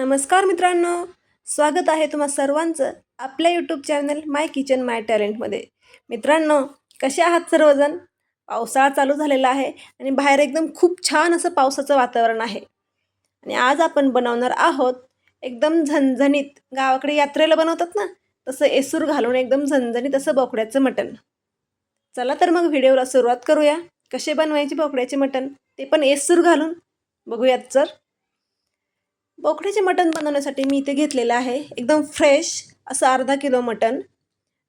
नमस्कार मित्रांनो स्वागत आहे तुम्हा सर्वांचं आपल्या YouTube channel my kitchen my टॅलेंटमध्ये मित्रांनो कसे आहात सर्वजण? पावसाळा चालू झालेला आहे आणि बाहेर एकदम खूप छान असं पावसाचं वातावरण आहे. आणि आज आपण बनवणार आहोत एकदम झणझणीत गावाकडे यात्रेला बनवतात ना तसं एसूर घालून एकदम झणझणीत असं बोकड्याचं मटण. चला तर मग व्हिडिओला सुरुवात करूया. कसे बनवायचे बोकड्याचे मटण ते पण एसूर घालून बघूयात सर. बोकड्याचे मटण बनवण्यासाठी मी इथे घेतलेलं आहे. एकदम फ्रेश असं अर्धा किलो मटण.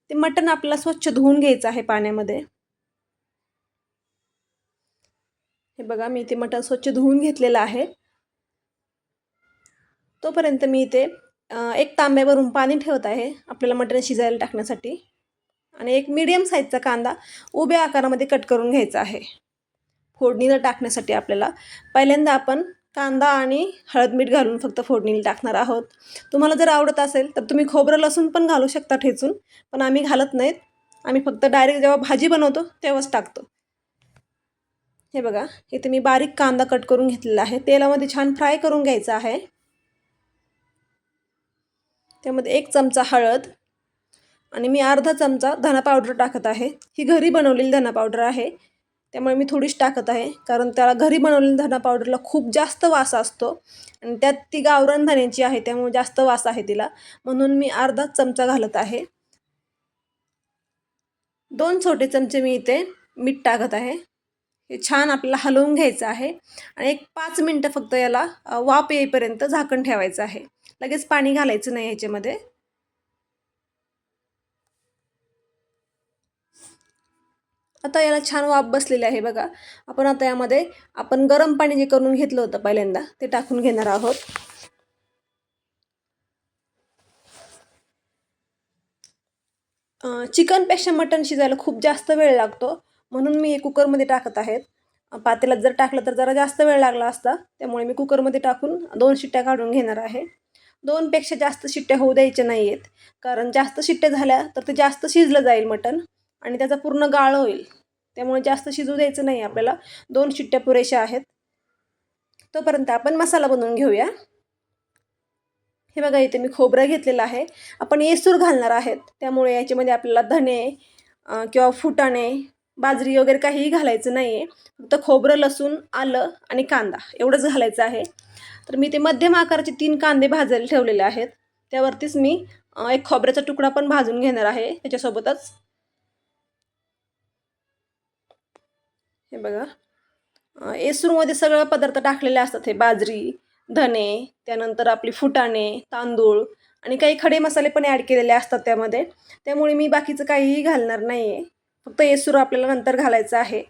ते मटण आपल्याला स्वच्छ धुवून घ्यायचं आहे पाण्यामध्ये. हे बघा मी इथे मटण स्वच्छ धुवून घेतलेलं आहे. तोपर्यंत मी इथे एक तांब्यावरून पाणी ठेवत आहे आपल्याला मटण शिजायला टाकण्यासाठी. आणि एक मीडियम साईजचा कांदा उभ्या आकारामध्ये कट करून घ्यायचा आहे. फोडणीला टाकण्यासाठी आपल्याला. पहिल्यांदा आपण कांदा आणि हळद मीठ घालून फक्त फोडणीला टाकणार आहोत. तुम्हाला जर आवडत असेल तर तुम्ही खोबरं लसूण पण घालू शकता ठेचून पण आम्ही घालत नाहीत. आम्ही फक्त डायरेक्ट जेव्हा भाजी बनवतो तेव्हाच टाकतो. हे बघा इथे मी बारीक कांदा कट करून घेतलेला आहे. तेलामध्ये छान फ्राय करून घ्यायचा आहे. त्यामध्ये एक चमचा हळद आणि मी अर्धा चमचा धना पावडर टाकत आहे. ही घरी बनवलेली धना पावडर आहे. त्यामुळे मी थोडीच टाकत आहे. कारण त्याला घरी बनवलेल्या धना पावडरला खूप जास्त वास असतो. आणि त्यात ती गावरान धण्याची आहे त्यामुळे जास्त वास आहे तिला. म्हणून मी अर्धा चमचा घालत आहे. दोन छोटे चमचे मी इथे मीठ टाकत आहे. हे छान आपल्याला हलवून घ्यायचं आहे. आणि एक पाच मिनटं फक्त याला वाफ येईपर्यंत झाकण ठेवायचं आहे. लगेच पाणी घालायचं नाही ह्याच्यामध्ये आता याला छान वाफ बसलेली आहे बघा. आपण आता यामध्ये आपण गरम पाणी जे करून घेतलं होतं पहिल्यांदा ते टाकून घेणार आहोत. चिकनपेक्षा मटण शिजायला खूप जास्त वेळ लागतो. म्हणून मी हे कुकरमध्ये टाकत आहेत. पातेलात जर टाकलं तर जरा जास्त वेळ लागला असता त्यामुळे मी कुकरमध्ये टाकून दोन शिट्ट्या काढून घेणार आहे. दोनपेक्षा जास्त शिट्ट्या होऊ द्यायच्या नाही आहेत कारण जास्त शिट्ट्या झाल्या तर ते जास्त शिजलं जाईल मटण आणि त्याचा पूर्ण गाळ होईल. त्यामुळे जास्त शिजू द्यायचं नाही. आपल्याला दोन शिट्ट्या पुरेशा आहेत. तोपर्यंत आपण मसाला बनवून घेऊया. हे बघा इथे मी खोबरं घेतलेलं आहे. आपण येसूर घालणार आहेत. त्यामुळे याच्यामध्ये आपल्याला धने किंवा फुटाणे बाजरी वगैरे काहीही घालायचं नाही आहे फक्त खोबरं लसूण आलं आणि कांदा एवढंच घालायचं आहे. तर मी ते मध्यम आकाराचे तीन कांदे भाजायला ठेवलेले आहेत. त्यावरतीच मी एक खोबऱ्याचा तुकडा पण भाजून घेणार आहे. त्याच्यासोबतच हे बघा. एसूरमध्ये सगळं पदार्थ टाकलेले असतात हे बाजरी धने त्यानंतर आपली फुटाणे तांदूळ आणि काही खडे मसाले पण ॲड केलेले असतात त्यामध्ये. त्यामुळे मी बाकीचं काहीही घालणार नाही आहे फक्त येसूर आपल्याला नंतर घालायचं आहे.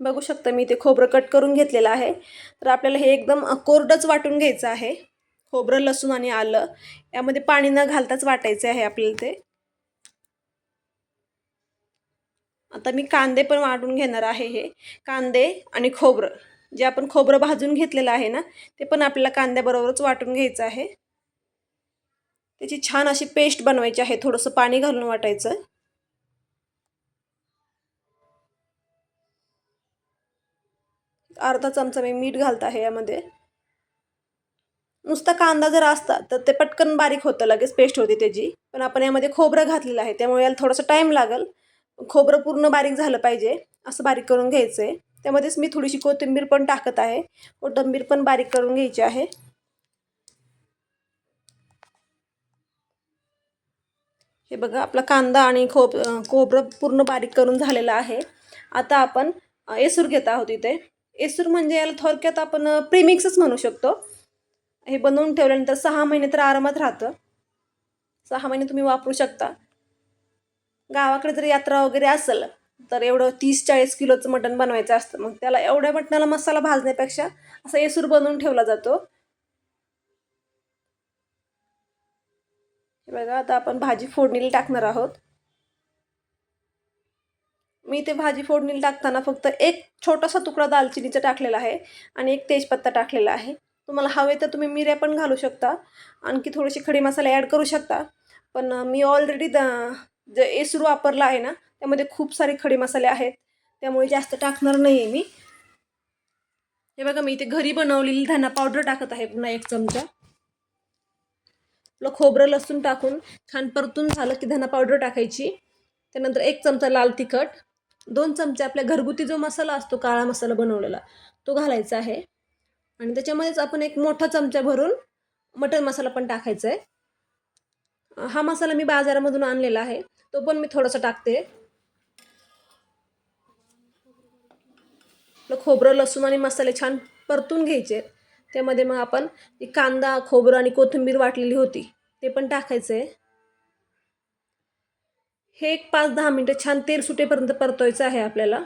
बघू शकता मी ते खोबरं कट करून घेतलेलं आहे. तर आपल्याला हे एकदम कोरडंच वाटून घ्यायचं आहे. खोबरं लसूण आणि आलं. यामध्ये पाणी न घालताच वाटायचं आहे आपल्याला ते. आता मी कांदे पण वाटून घेणार आहे हे. कांदे आणि खोबरं. जे आपण खोबरं भाजून घेतलेलं आहे ना ते पण आपल्याला कांद्याबरोबरच वाटून घ्यायचं आहे. त्याची छान अशी पेस्ट बनवायची आहे थोडंसं पाणी घालून वाटायचं. अर्धा चमचा मी मीठ घालत आहे यामध्ये. नुसता कांदा जर असता तर ते पटकन बारीक होतं लगेच पेस्ट होते त्याची. पण आपण यामध्ये खोबरं घातलेलं आहे त्यामुळे याला थोडासा टाईम लागेल. खोबरं पूर्ण बारीक झालं पाहिजे असं बारीक करून घ्यायचं आहे त्यामध्येच मी थोडीशी कोथिंबीर पण टाकत आहे. कोथिंबीर पण बारीक करून घ्यायची आहे. हे बघा आपला कांदा आणि खोब खोबरं पूर्ण बारीक करून झालेलं आहे. आता आपण एसूर घेत आहोत इथे. एसूर म्हणजे याला थोडक्यात आपण प्रीमिक्सच म्हणू शकतो. हे बनवून ठेवल्यानंतर सहा महिने तर आरामात राहतं. सहा महिने तुम्ही वापरू शकता. गावाकडे जर यात्रा वगैरे असेल तर एवढं तीस चाळीस किलोचं मटण बनवायचं असतं. मग त्याला एवढ्या मटणाला मसाला भाजण्यापेक्षा असा येसूर बनवून ठेवला जातो. बघा आता आपण भाजी फोडणीला टाकणार आहोत. मी ते भाजी फोडणीला टाकताना फक्त एक छोटासा तुकडा दालचिनीचा टाकलेला आहे आणि एक तेजपत्ता टाकलेला आहे. तुम्हाला हवे तर तुम्ही मिऱ्या पण घालू शकता. आणखी थोडेसे खडे मसाले ॲड करू शकता. पण मी ऑलरेडी द जे एसरू वापरला आहे ना त्यामध्ये खूप सारे खडे मसाले आहेत. त्यामुळे जास्त टाकणार नाही आहे मी. हे बघा मी इथे घरी बनवलेली धना पावडर टाकत आहे पुन्हा एक चमचा. आपलं खोबरं लसूण टाकून छान परतून झालं की धना पावडर टाकायची. त्यानंतर एक चमचा लाल तिखट दोन चमचे आपल्या घरगुती जो मसाला असतो काळा मसाला बनवलेला तो घालायचा आहे. आणि त्याच्यामध्येच आपण एक मोठा चमचा भरून मटन मसाला पण टाकायचा आहे हा मसाला मी बाजारामधून आणलेला आहे. तो पण मी थोडासा टाकते. खोबरं लसूण आणि मसाले छान परतून घ्यायचे. त्यामध्ये मग आपण कांदा खोबरं आणि कोथिंबीर वाटलेली होती ते पण टाकायचं. आहे हे एक पाच दहा मिनटं छान तेल सुटेपर्यंत परतवायचं आहे आपल्याला.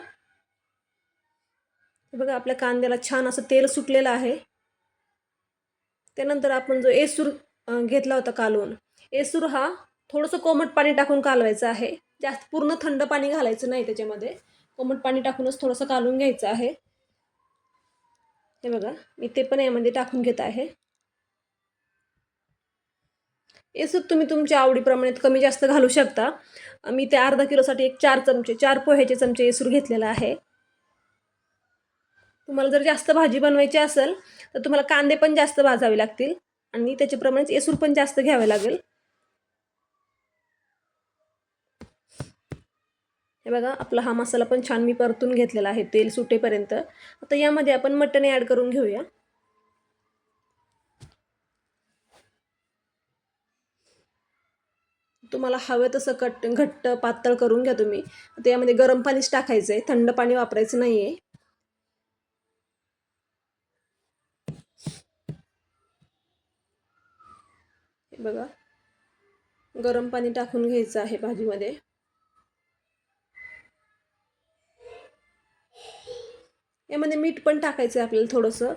बघा आपल्या कांद्याला छान असं तेल सुटलेलं आहे. त्यानंतर आपण जो एसूर घेतला होता कालवून एसूर हा थोडंसं कोमट पाणी टाकून कालवायचं आहे. जास्त पूर्ण थंड पाणी घालायचं नाही त्याच्यामध्ये. कोमट पाणी टाकूनच थोडंसं कालून घ्यायचं आहे. हे बघा मी ते पण यामध्ये टाकून घेत आहे. एसूर तुम्ही तुमच्या आवडीप्रमाणे कमी जास्त घालू शकता. मी ते अर्धा किलोसाठी एक चार चमचे चार पोह्याचे चमचे एसूर घेतलेला आहे. तुम्हाला जर जास्त भाजी बनवायची असेल तर तुम्हाला कांदे पण जास्त भाजावे लागतील. आणि त्याच्याप्रमाणेच एसूर पण जास्त घ्यावे लागेल. हे बघा आपला हा मसाला पण छान मी परतून घेतलेला आहे तेल सुटेपर्यंत. आता यामध्ये आपण मटण ॲड करून घेऊया. तुम्हाला हवं तसं कट घट्ट पातळ करून घ्या तुम्ही. आता यामध्ये गरम पाणीच टाकायचं आहे थंड पाणी वापरायचं नाही आहे बघा गरम पाणी टाकून घ्यायचं आहे भाजीमध्ये. यामध्ये मीठ पण टाकायचं आहे आपल्याला थोडंसं.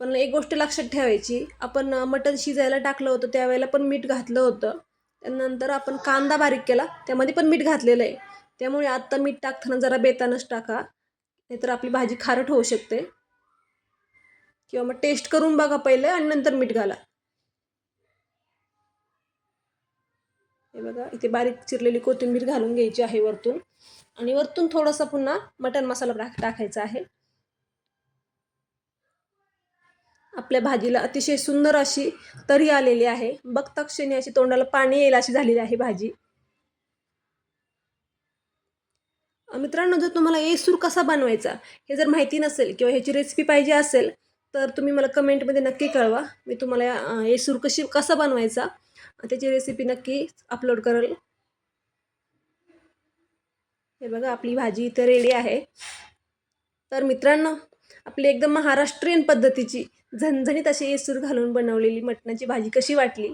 पण एक गोष्ट लक्षात ठेवायची आपण मटण शिजायला टाकलं होतं त्यावेळेला पण मीठ घातलं होतं. त्यानंतर आपण कांदा बारीक केला त्यामध्ये पण मीठ घातलेलं आहे. त्यामुळे आत्ता मीठ टाकताना जरा बेतानच टाका नाहीतर आपली भाजी खारट होऊ शकते. किंवा मग टेस्ट करून बघा पहिलं आणि नंतर मीठ घाला. हे बघा इथे बारीक चिरलेली कोथिंबीर घालून घ्यायची आहे वरतून. आणि वरतून थोडासा पुन्हा मटण मसाला टाक टाकायचा आहे. आपल्या भाजीला अतिशय सुंदर अशी तरी आलेली आहे. बघता क्षणी अशी तोंडाला पाणी येईल अशी झालेली आहे भाजी. मित्रांनो जर तुम्हाला येसूर कसा बनवायचा हे जर माहिती नसेल किंवा ह्याची रेसिपी पाहिजे असेल तर तुम्ही मला कमेंटमध्ये नक्की कळवा. मी तुम्हाला येसूर कशी कसा बनवायचा त्याची रेसिपी नक्की अपलोड करेल. हे बघा आपली भाजी इथं रेडी आहे. तर मित्रांनो आपली एकदम महाराष्ट्रीयन पद्धतीची झणझणीत अशी येसूर घालून बनवलेली मटणाची भाजी कशी वाटली?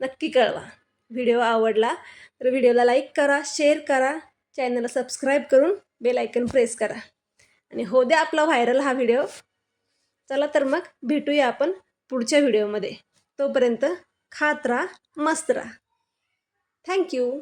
नक्की कळवा. व्हिडिओ आवडला तर व्हिडिओला लाईक करा शेअर करा चॅनलला सबस्क्राईब करून बेल आयकन प्रेस करा. आणि हो द्या आपला व्हायरल हा व्हिडिओ. चला तर मग भेटूया आपण पुढच्या व्हिडिओमध्ये. तोपर्यंत खात राहा मस्त राहा. थँक्यू.